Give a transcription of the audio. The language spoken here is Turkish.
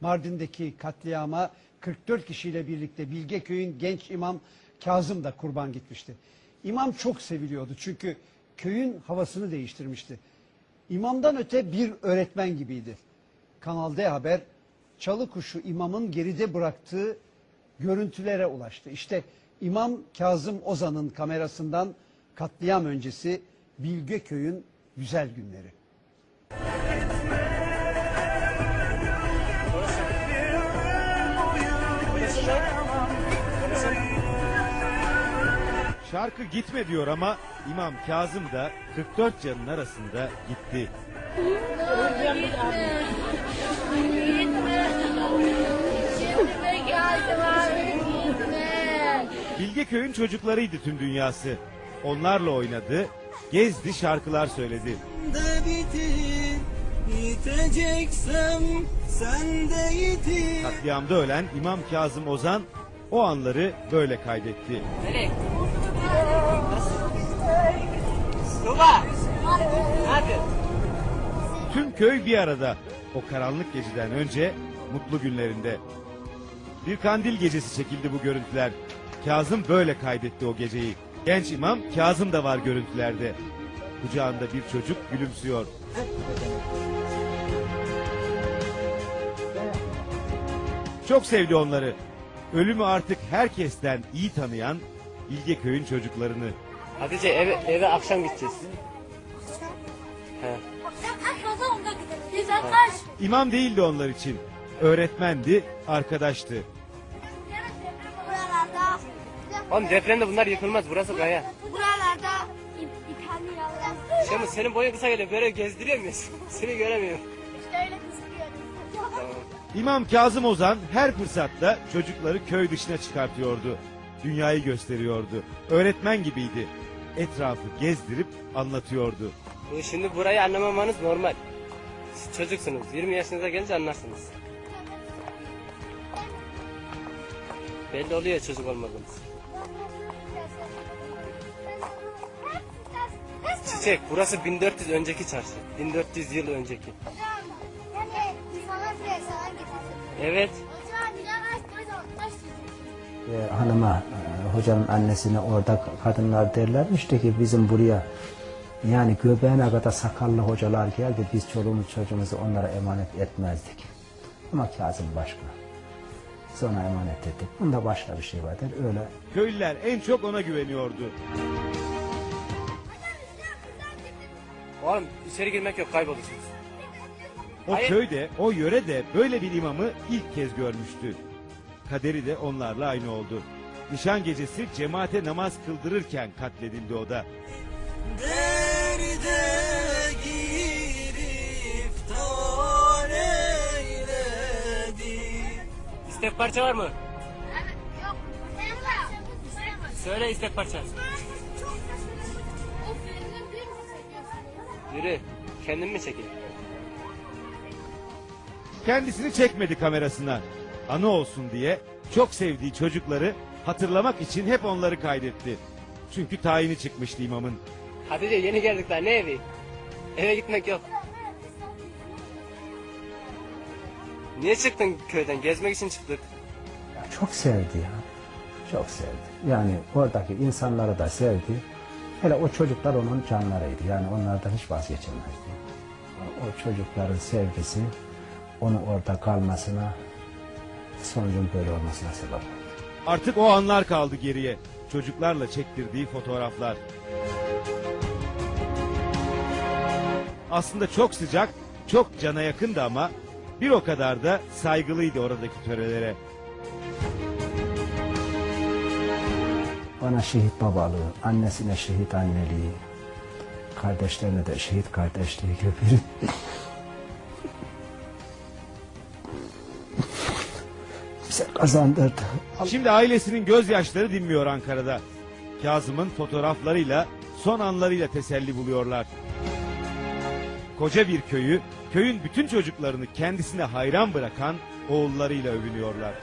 Mardin'deki katliama 44 kişiyle birlikte Bilgeköy'ün genç imam Kazım da kurban gitmişti. İmam çok seviliyordu çünkü köyün havasını değiştirmişti. İmamdan öte bir öğretmen gibiydi. Kanal D Haber çalı kuşu imamın geride bıraktığı görüntülere ulaştı. İşte İmam Kazım Ozan'ın kamerasından katliam öncesi Bilgeköy'ün güzel günleri. Şarkı gitme diyor ama İmam Kazım da 44 canın arasında gitti. Gitme. Bilgeköy'ün çocuklarıydı tüm dünyası. Onlarla oynadı, gezdi, şarkılar söyledi. Katliamda ölen İmam Kazım Ozan o anları böyle kaydetti. Tuba Hadi Tüm köy bir arada. O karanlık geceden önce mutlu günlerinde. Bir kandil gecesi çekildi bu görüntüler. Kazım böyle kaydetti o geceyi. Genç imam Kazım da var görüntülerde. Kucağında bir çocuk gülümsüyor. Çok sevdi onları. Ölümü artık herkesten iyi tanıyan İlgeköy'ün çocuklarını. Hatice eve, eve akşam gideceğiz. He. İmam değildi onlar için. Öğretmendi, arkadaştı. Buralarda. Oğlum depremde bunlar yıkılmaz. Burası kaya. Buralarda. İtalya. Şamı senin boyun kısa geliyor. Böyle gezdiriyor muyuz? Seni göremiyorum. İşte öyle kızıyor. İmam Kazım Ozan her fırsatta çocukları köy dışına çıkartıyordu. Dünyayı gösteriyordu. Öğretmen gibiydi. Etrafı gezdirip anlatıyordu. Şimdi burayı anlamamanız normal. Siz çocuksunuz. 20 yaşınıza gelince anlarsınız. Belli oluyor çocuk olmadığınız. Çiçek burası 1400 önceki çarşı. 1400 yıl önceki. Evet. E, hanıma, e, hocanın annesine orada kadınlar derlermiş de ki bizim buraya yani göbeğine kadar sakallı hocalar geldi biz çoluğumuz çocuğumuzu onlara emanet etmezdik. Ama Kazım başka. Biz ona emanet ettik. Bunda başka bir şey vardır. Öyle Köylüler en çok ona güveniyordu. Oğlum içeri girmek yok kaybolursunuz. O Hayır. köyde, o yörede böyle bir imamı ilk kez görmüştü. Kaderi de onlarla aynı oldu. Nişan gecesi cemaate namaz kıldırırken katledildi o da. Derde giriftar eyledi İstek parça var mı? Yok. Söyle istek parça. O filmin bir mi çekiyorsun? Yürü. Kendin mi çekeyim? Kendisini çekmedi kamerasına. Anı olsun diye çok sevdiği çocukları hatırlamak için hep onları kaydetti. Çünkü tayini çıkmıştı imamın. Hatice yeni geldik daha ne evi? Eve gitmek yok. Niye çıktın köyden? Gezmek için çıktık. ya çok sevdi ya. Çok sevdi. Yani oradaki insanları da sevdi. Hele o çocuklar onun canlarıydı. Yani onlardan hiç vazgeçemezdi. O, çocukların sevgisi onun orada kalmasına sonucun böyle olmasına sebep. Artık o anlar kaldı geriye. Çocuklarla çektirdiği fotoğraflar. Aslında çok sıcak, çok cana yakındı ama bir o kadar da saygılıydı oradaki törelere. Bana şehit babalığı, annesine şehit anneliği, kardeşlerine de şehit kardeşliği gibi kazandırdı. Şimdi ailesinin gözyaşları dinmiyor Ankara'da. Kazım'ın fotoğraflarıyla, son anlarıyla teselli buluyorlar. Koca bir köyü, köyün bütün çocuklarını kendisine hayran bırakan oğullarıyla övünüyorlar.